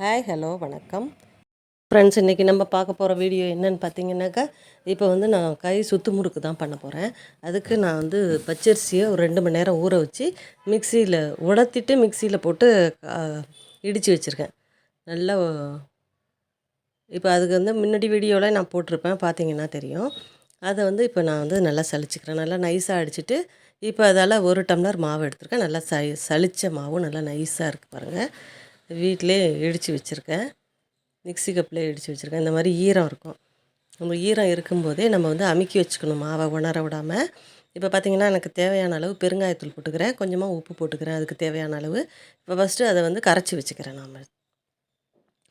Hi hello வணக்கம். Friends இன்றைக்கி நம்ம பார்க்க போகிற வீடியோ என்னன்னு பார்த்தீங்கன்னாக்கா இப்போ வந்து நான் கை சுத்து முறுக்கு தான் பண்ண போகிறேன் அதுக்கு நான் வந்து பச்சரிசியை ஒரு ரெண்டு மணி நேரம் ஊற வச்சு மிக்சியில் உடத்திட்டு மிக்சியில் போட்டு இடித்து வச்சுருக்கேன். நல்லா இப்போ அதுக்கு வந்து முன்னாடி வீடியோவில் நான் போட்டிருப்பேன் பார்த்தீங்கன்னா தெரியும். அதை வந்து இப்போ நான் வந்து நல்லா சலிச்சுக்கிறேன் நல்லா நைஸாக அடிச்சுட்டு இப்போ அதால் ஒரு டம்ளர் மாவு எடுத்திருக்கேன். நல்லா ச சலித்த மாவும் நல்லா நைஸாக இருக்குது பாருங்கள் வீட்டிலே இடித்து வச்சுருக்கேன். மிக்சி கப்பில் இடித்து வச்சுருக்கேன். இந்த மாதிரி ஈரம் இருக்கும். நம்ம ஈரம் இருக்கும்போதே நம்ம வந்து அமுக்கி வச்சுக்கணும். மாவை உணர விடாமல் இப்போ பார்த்திங்கன்னா எனக்கு தேவையான அளவு பெருங்காயத்தூள் போட்டுக்கிறேன். கொஞ்சமாக உப்பு போட்டுக்கிறேன். அதுக்கு தேவையான அளவு. இப்போ ஃபஸ்ட்டு அதை வந்து கரைச்சி வச்சுக்கிறேன் நாம்.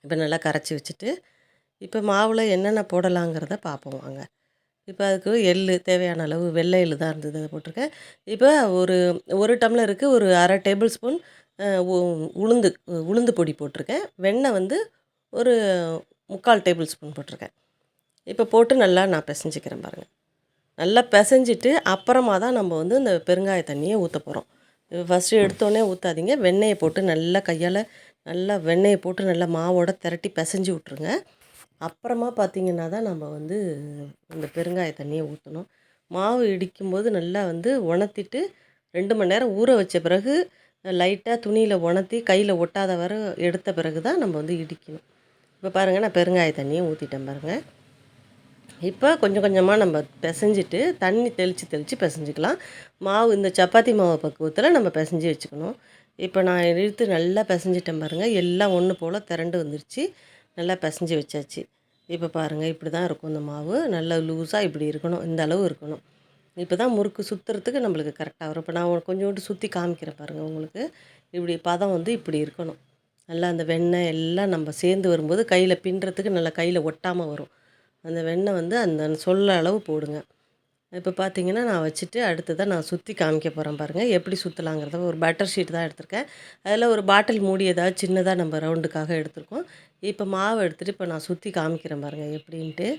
இப்போ நல்லா கரைச்சி வச்சுட்டு இப்போ மாவில் என்னென்ன போடலாங்கிறத பார்ப்போம் வாங்க. இப்போ அதுக்கு எள் தேவையான அளவு வெள்ளை எள் தான் இருந்தது அதை போட்டிருக்கேன். இப்போ ஒரு ஒரு டம்ளருக்கு ஒரு அரை டேபிள் ஸ்பூன் உளுந்து உளுந்து பொடி போட்டிருக்கேன். வெண்ணெய் வந்து ஒரு முக்கால் டேபிள் ஸ்பூன் போட்டிருக்கேன். இப்போ போட்டு நல்லா நான் பிசைஞ்சிக்கிறேன் பாருங்கள் நல்லா பிசைஞ்சிட்டு அப்புறமா தான் நம்ம வந்து இந்த பெருங்காய தண்ணியை ஊற்ற போகிறோம் ஃபஸ்ட்டு எடுத்தோடனே ஊற்றாதீங்க வெண்ணெயை போட்டு நல்லா கையால் நல்லா வெண்ணெயை போட்டு நல்லா மாவோட திரட்டி பிசைஞ்சு விட்ருங்க அப்புறமா பார்த்திங்கன்னா தான் நம்ம வந்து இந்த பெருங்காய தண்ணியை ஊற்றணும் மாவு இடிக்கும்போது நல்லா வந்து உணர்த்திட்டு ரெண்டு மணி நேரம் ஊற வச்ச பிறகு லைட்டாக துணியில் உணர்த்தி கையில் ஒட்டாத வர எடுத்த பிறகு தான் நம்ம வந்து இடிக்கணும். இப்போ பாருங்கள் நான் பெருங்காய தண்ணியை ஊற்றிட்டேன் பாருங்கள் இப்போ கொஞ்சம் கொஞ்சமாக நம்ம பிசைஞ்சிட்டு தண்ணி தெளித்து தெளித்து பிசைஞ்சிக்கலாம். மாவு இந்த சப்பாத்தி மாவு பக்குவத்தில் நம்ம பிசைஞ்சு வச்சுக்கணும். இப்போ நான் இழுத்து நல்லா பிசைஞ்சிட்டேன் பாருங்கள் எல்லாம் ஒன்று போல் திரண்டு வந்துருச்சு. நல்லா பிசைஞ்சு வச்சாச்சு. இப்போ பாருங்கள் இப்படி தான் இருக்கும் இந்த மாவு. நல்லா லூஸாக இப்படி இருக்கணும். இந்த அளவு இருக்கணும். இப்போ தான் முறுக்கு சுற்றுறதுக்கு நம்மளுக்கு கரெக்டாக வரும். இப்போ நான் கொஞ்சோண்டு சுற்றி காமிக்கிறேன் பாருங்கள் உங்களுக்கு. இப்படி பதம் வந்து இப்படி இருக்கணும். நல்லா அந்த வெண்ணெய் எல்லாம் நம்ம சேர்ந்து வரும்போது கையில் பின்னுறதுக்கு நல்லா கையில் ஒட்டாமல் வரும். அந்த வெண்ணெய் வந்து அந்த சொல்ல அளவு போடுங்க. இப்போ பார்த்தீங்கன்னா நான் வச்சுட்டு அடுத்ததாக நான் சுற்றி காமிக்க போகிறேன் பாருங்கள் எப்படி சுற்றலாங்கிறத ஒரு பட்டர் ஷீட் தான் எடுத்திருக்கேன். அதில் ஒரு பாட்டில் மூடி ஏதாவது சின்னதாக நம்ம ரவுண்டுக்காக எடுத்திருக்கோம். இப்போ மாவு எடுத்துகிட்டு இப்போ நான் சுற்றி காமிக்கிறேன் பாருங்கள் எப்படின்ட்டு.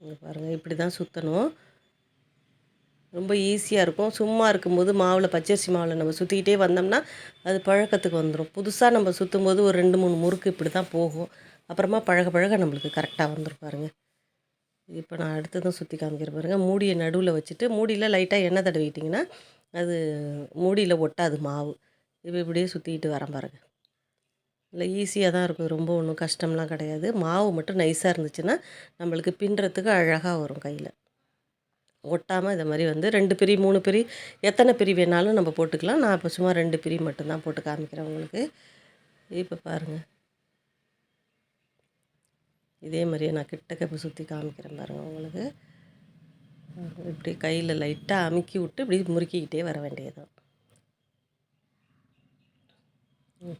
இங்கே பாருங்கள் இப்படி தான் சுற்றணும் ரொம்ப ஈஸியாக இருக்கும். சும்மா இருக்கும்போது மாவில் பச்சரிசி மாவில் நம்ம சுற்றிக்கிட்டே வந்தோம்னா அது பழக்கத்துக்கு வந்துடும் புதுசாக நம்ம சுற்றும் போது ஒரு ரெண்டு மூணு முறுக்கு இப்படி தான் போகும். அப்புறமா பழக பழக நம்மளுக்கு கரெக்டாக வந்துடும் பாருங்கள் இப்போ நான் அடுத்ததும் சுற்றி காமிக்கிற பாருங்கள் மூடியை நடுவில் வச்சுட்டு மூடியில் லைட்டாக எண்ணெய் தடவிட்டிங்கன்னா அது மூடியில் ஒட்டாது மாவு. இப்போ இப்படியே சுற்றிக்கிட்டு வரேன் பாருங்கள் இல்லை ஈஸியாக தான் இருக்கும். ரொம்ப ஒன்றும் கஷ்டம்லாம் கிடையாது. மாவு மட்டும் நைஸாக இருந்துச்சுன்னா நம்மளுக்கு பின்னுறதுக்கு அழகாக வரும் கையில். ஒட்டாமல் இதை மாதிரி வந்து ரெண்டு பிரி மூணு பிரி எத்தனை பிரி வேணாலும் நம்ம போட்டுக்கலாம். நான் இப்போ சும்மா ரெண்டு பிரி மட்டும்தான் போட்டு காமிக்கிறேன் உங்களுக்கு. இப்போ பாருங்கள் இதே மாதிரியே நான் கிட்டக்க இப்போ சுற்றி காமிக்கிறேன் பாருங்கள் உங்களுக்கு. இப்படி கையில் லைட்டாக அமுக்கி விட்டு இப்படி முறுக்கிக்கிட்டே வர வேண்டியதுதான்.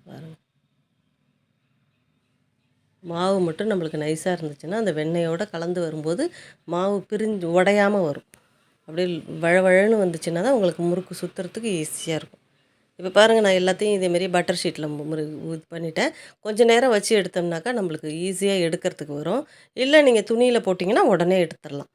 பாருங்கள் மாவு மட்டும் நம்மளுக்கு நைஸாக இருந்துச்சுன்னா அந்த வெண்ணெயோடு கலந்து வரும்போது மாவு பிரிஞ்சு உடையாமல் வரும். அப்படியே வழவழன்னு வந்துச்சுன்னா தான் உங்களுக்கு முறுக்கு சுற்றுறதுக்கு ஈஸியாக இருக்கும். இப்போ பாருங்கள் நான் எல்லாத்தையும் இதேமாரி பட்டர் ஷீட்டில் முறு இது பண்ணிட்டேன். கொஞ்சம் நேரம் வச்சு எடுத்தோம்னாக்கா நம்மளுக்கு ஈஸியாக எடுக்கிறதுக்கு வரும். இல்லை நீங்கள் துணியில் போட்டிங்கன்னா உடனே எடுத்துடலாம்.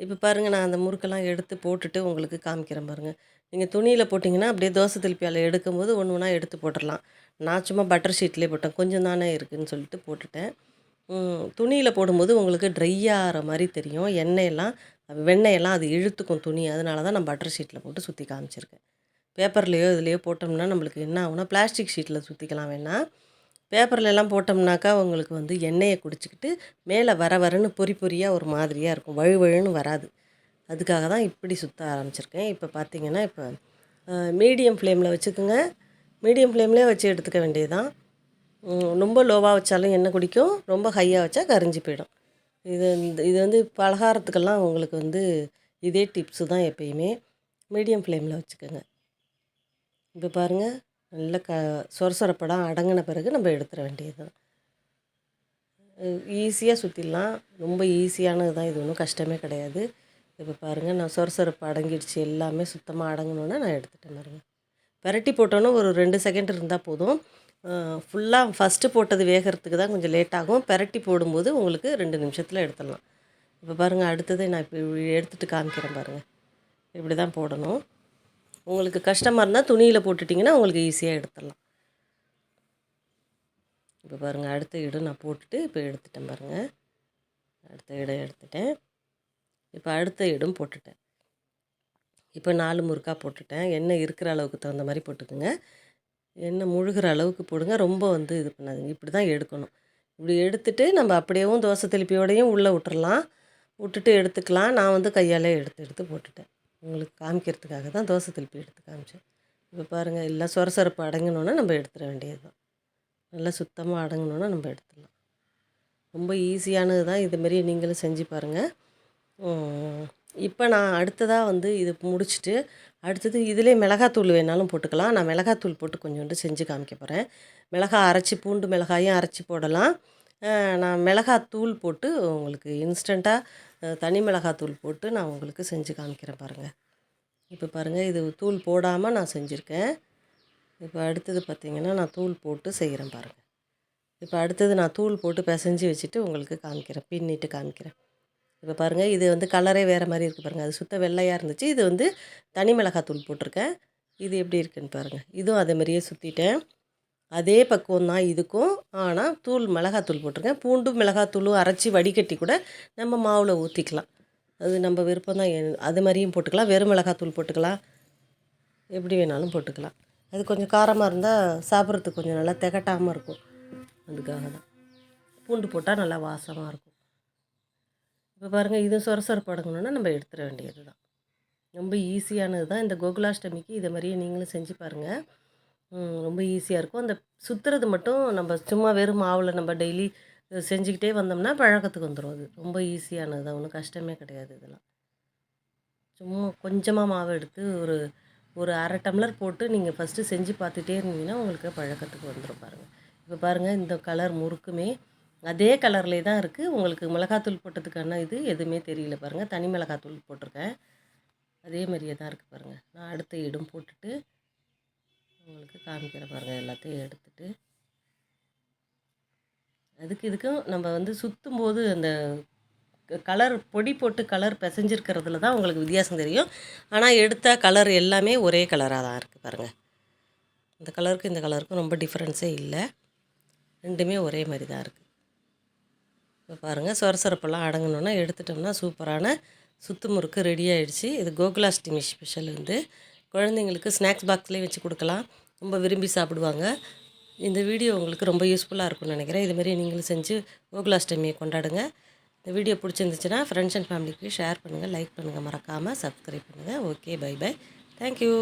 இப்போ பாருங்கள் நான் அந்த முறுக்கெல்லாம் எடுத்து போட்டுட்டு உங்களுக்கு காமிக்கிறேன் பாருங்கள் நீங்கள் துணியில் போட்டிங்கன்னா அப்படியே தோசை திருப்பியால் எடுக்கும்போது ஒன்று ஒன்றா எடுத்து போட்டுடலாம் நான் சும்மா பட்டர் ஷீட்லேயே போட்டேன். கொஞ்சம் தானே இருக்குதுன்னு சொல்லிட்டு போட்டுட்டேன். துணியில் போடும்போது உங்களுக்கு ட்ரை ஆகிற மாதிரி தெரியும். எண்ணெயெல்லாம் வெண்ணெயெல்லாம் அது இழுத்துக்கும் துணி. அதனால தான் நான் பட்டர் ஷீட்டில் போட்டு சுற்றி காமிச்சிருக்கேன். பேப்பர்லேயோ இதுலேயோ போட்டோம்னா நம்மளுக்கு என்ன ஆகுனா பிளாஸ்டிக் ஷீட்டில் சுற்றிக்கலாம் வேணால் பேப்பர்லலாம் போட்டோம்னாக்கா உங்களுக்கு வந்து எண்ணெயை குடிச்சிக்கிட்டு மேலே வர வரன்னு பொறி பொறியாக ஒரு மாதிரியாக இருக்கும். வழு வழுன்னு வராது. அதுக்காக தான் இப்படி சுற்ற ஆரம்பிச்சிருக்கேன். இப்போ பார்த்தீங்கன்னா இப்போ மீடியம் ஃப்ளேமில் வச்சுக்கோங்க. மீடியம் ஃப்ளேம்லேயே வச்சு எடுத்துக்க வேண்டியது தான் ரொம்ப லோவாக வச்சாலும் எண்ணெய் குடிக்கும். ரொம்ப ஹையாக வச்சா கரிஞ்சு போயிடும். இது இது வந்து பலகாரத்துக்கெல்லாம் உங்களுக்கு வந்து இதே டிப்ஸு தான் எப்பயுமே. மீடியம் ஃப்ளேமில் வச்சுக்கோங்க. இப்போ பாருங்கள் நல்ல க சொரசொரப்படம் அடங்கின பிறகு நம்ம எடுத்துட வேண்டியது தான். ஈஸியாக சுற்றிடலாம் ரொம்ப ஈஸியானது தான் இது ஒன்றும் கஷ்டமே கிடையாது. இப்போ பாருங்கள் நான் சொரசொரப்பு அடங்கிடுச்சு எல்லாமே சுத்தமாக அடங்கணுன்னா நான் எடுத்துட்டேன் பாருங்கள் விரட்டி போட்டோன்னே ஒரு ரெண்டு செகண்ட் இருந்தால் போதும். ஃபுல்லாக ஃபஸ்ட்டு போட்டது வேகிறதுக்கு தான் கொஞ்சம் லேட் ஆகும். பெரட்டி போடும்போது உங்களுக்கு ரெண்டு நிமிஷத்தில் எடுத்துடலாம். இப்போ பாருங்கள் அடுத்ததை நான் இப்போ எடுத்துகிட்டு காமிக்கிறேன் பாருங்கள் இப்படி தான் போடணும். உங்களுக்கு கஷ்டமாக இருந்தால் துணியில் போட்டுட்டிங்கன்னா உங்களுக்கு ஈஸியாக எடுத்துடலாம். இப்போ பாருங்கள் அடுத்த இடம் நான் போட்டுட்டு இப்போ எடுத்துட்டேன் பாருங்கள் அடுத்த இடம் எடுத்துட்டேன். இப்போ அடுத்த இடம் போட்டுட்டேன். இப்போ நாலு முறுக்கா போட்டுட்டேன். எண்ணெய் இருக்கிற அளவுக்கு தகுந்த மாதிரி போட்டுக்கோங்க. எண்ணெய் முழுகிற அளவுக்கு போடுங்க. ரொம்ப வந்து இது பண்ணாதுங்க. இப்படி தான் எடுக்கணும். இப்படி எடுத்துட்டு நம்ம அப்படியேவும் தோசை திருப்பியோடையும் உள்ளே விட்டுறலாம். விட்டுட்டு எடுத்துக்கலாம். நான் வந்து கையாலே எடுத்து எடுத்து போட்டுட்டேன். உங்களுக்கு காமிக்கிறதுக்காக தான் தோசை திருப்பி எடுத்து காமிச்சேன். இப்போ பாருங்கள் எல்லாம் சொரசொரப்பு அடங்கணுன்னா நம்ம எடுத்துட வேண்டியது தான் நல்லா சுத்தமாக அடங்கணுன்னா நம்ம எடுத்துடலாம். ரொம்ப ஈஸியானது தான் இதுமாரி நீங்களும் செஞ்சு பாருங்கள் இப்போ நான் அடுத்ததாக வந்து இது முடிச்சுட்டு அடுத்தது இதிலே மிளகாத்தூள் வேணாலும் போட்டுக்கலாம். நான் மிளகாத்தூள் போட்டு கொஞ்சோண்டு செஞ்சு காமிக்க போகிறேன் மிளகாய் அரைச்சி பூண்டு மிளகாயும் அரைச்சி போடலாம். நான் மிளகாத்தூள் போட்டு உங்களுக்கு இன்ஸ்டண்ட்டாக தனி மிளகாத்தூள் போட்டு நான் உங்களுக்கு செஞ்சு காமிக்கிறேன் பாருங்கள் இப்போ பாருங்கள் இது தூள் போடாமல் நான் செஞ்சுருக்கேன். இப்போ அடுத்தது பார்த்திங்கன்னா நான் தூள் போட்டு செய்கிறேன் பாருங்கள் இப்போ அடுத்தது நான் தூள் போட்டு பிசைஞ்சு வச்சுட்டு உங்களுக்கு காமிக்கிறேன் பின்னிட்டு காமிக்கிறேன். இப்போ பாருங்கள் இது வந்து கலரே வேறு மாதிரி இருக்குது பாருங்கள் அது சுத்த வெள்ளையாக இருந்துச்சு. இது வந்து தனி மிளகாத்தூள் போட்டிருக்கேன். இது எப்படி இருக்குன்னு பாருங்கள் இதுவும் அதே மாதிரியே சுற்றிட்டேன் அதே பக்குவம் தான் இதுக்கும். ஆனால் தூள் மிளகாத்தூள் போட்டிருக்கேன். பூண்டும் மிளகாத்தூளும் அரைச்சி வடிகட்டி கூட நம்ம மாவில் ஊற்றிக்கலாம் அது நம்ம விருப்பம் தான். அது மாதிரியும் போட்டுக்கலாம். வெறும் மிளகாத்தூள் போட்டுக்கலாம். எப்படி வேணாலும் போட்டுக்கலாம். அது கொஞ்சம் காரமாக இருந்தால் சாப்பிட்றதுக்கு கொஞ்சம் நல்லா திகட்டாமல் இருக்கும். அதுக்காக தான். பூண்டு போட்டால் நல்லா வாசமாக இருக்கும். இப்போ பாருங்கள் இது சொரசொரப்படணுன்னா நம்ம எடுத்துட வேண்டியது தான் ரொம்ப ஈஸியானது தான் இந்த கோகுலாஷ்டமிக்கு இதை மாதிரியே நீங்களும் செஞ்சு பாருங்கள் ரொம்ப ஈஸியாக இருக்கும். அந்த சுற்றுறது மட்டும் நம்ம சும்மா வெறும் மாவில் நம்ம டெய்லி செஞ்சுக்கிட்டே வந்தோம்னா பழக்கத்துக்கு வந்துடும் அது. ரொம்ப ஈஸியானது. தான் ஒன்றும் கஷ்டமே கிடையாது இதெல்லாம். சும்மா கொஞ்சமாக மாவு எடுத்து ஒரு ஒரு அரை டம்ளர் போட்டு நீங்கள் ஃபஸ்ட்டு செஞ்சு பார்த்துட்டே இருந்தீங்கன்னா உங்களுக்கு பழக்கத்துக்கு வந்துடும் பாருங்கள் இப்போ பாருங்கள் இந்த கலர் முறுக்குமே அதே கலர்லேயே தான் இருக்குது உங்களுக்கு மிளகாத்தூள் போட்டதுக்கான இது எதுவுமே தெரியல பாருங்கள் தனி மிளகாத்தூள் போட்டிருக்கேன். அதே மாதிரியே தான் இருக்குது பாருங்கள் நான் அடுத்த இடம் போட்டுட்டு உங்களுக்கு காமிக்கிற பாருங்கள் எல்லாத்தையும் எடுத்துட்டு. அதுக்கு இதுக்கும் நம்ம வந்து சுற்றும் போது அந்த கலர் பொடி போட்டு கலர் பிசைஞ்சிருக்கிறதுல தான் உங்களுக்கு வித்தியாசம் தெரியும். ஆனால் எடுத்த கலர் எல்லாமே ஒரே கலராக தான் இருக்குது பாருங்கள் இந்த கலருக்கும் இந்த கலருக்கும் ரொம்ப டிஃப்ரென்ஸே இல்லை. ரெண்டுமே ஒரே மாதிரி தான் இருக்குது இப்போ பாருங்கள் சொரசொரப்பெல்லாம் அடங்கணுன்னா எடுத்துட்டோம்னா சூப்பரான சுத்து முறுக்கு ரெடி ஆகிடுச்சு இது கோகுலாஷ்டமி ஸ்பெஷல் வந்து குழந்தைங்களுக்கு ஸ்நாக்ஸ் பாக்ஸ்லேயே வச்சு கொடுக்கலாம். ரொம்ப விரும்பி சாப்பிடுவாங்க. இந்த வீடியோ உங்களுக்கு ரொம்ப யூஸ்ஃபுல்லாக இருக்கும்னு நினைக்கிறேன். இதுமாரி நீங்களும் செஞ்சு கோகுலாஷ்டமியை கொண்டாடுங்க. இந்த வீடியோ பிடிச்சிருந்துச்சுன்னா ஃப்ரெண்ட்ஸ் அண்ட் ஃபேமிலிக்கு ஷேர் பண்ணுங்கள் லைக் பண்ணுங்கள் மறக்காமல் சப்ஸ்கிரைப் பண்ணுங்கள் ஓகே பை பை தேங்க்யூ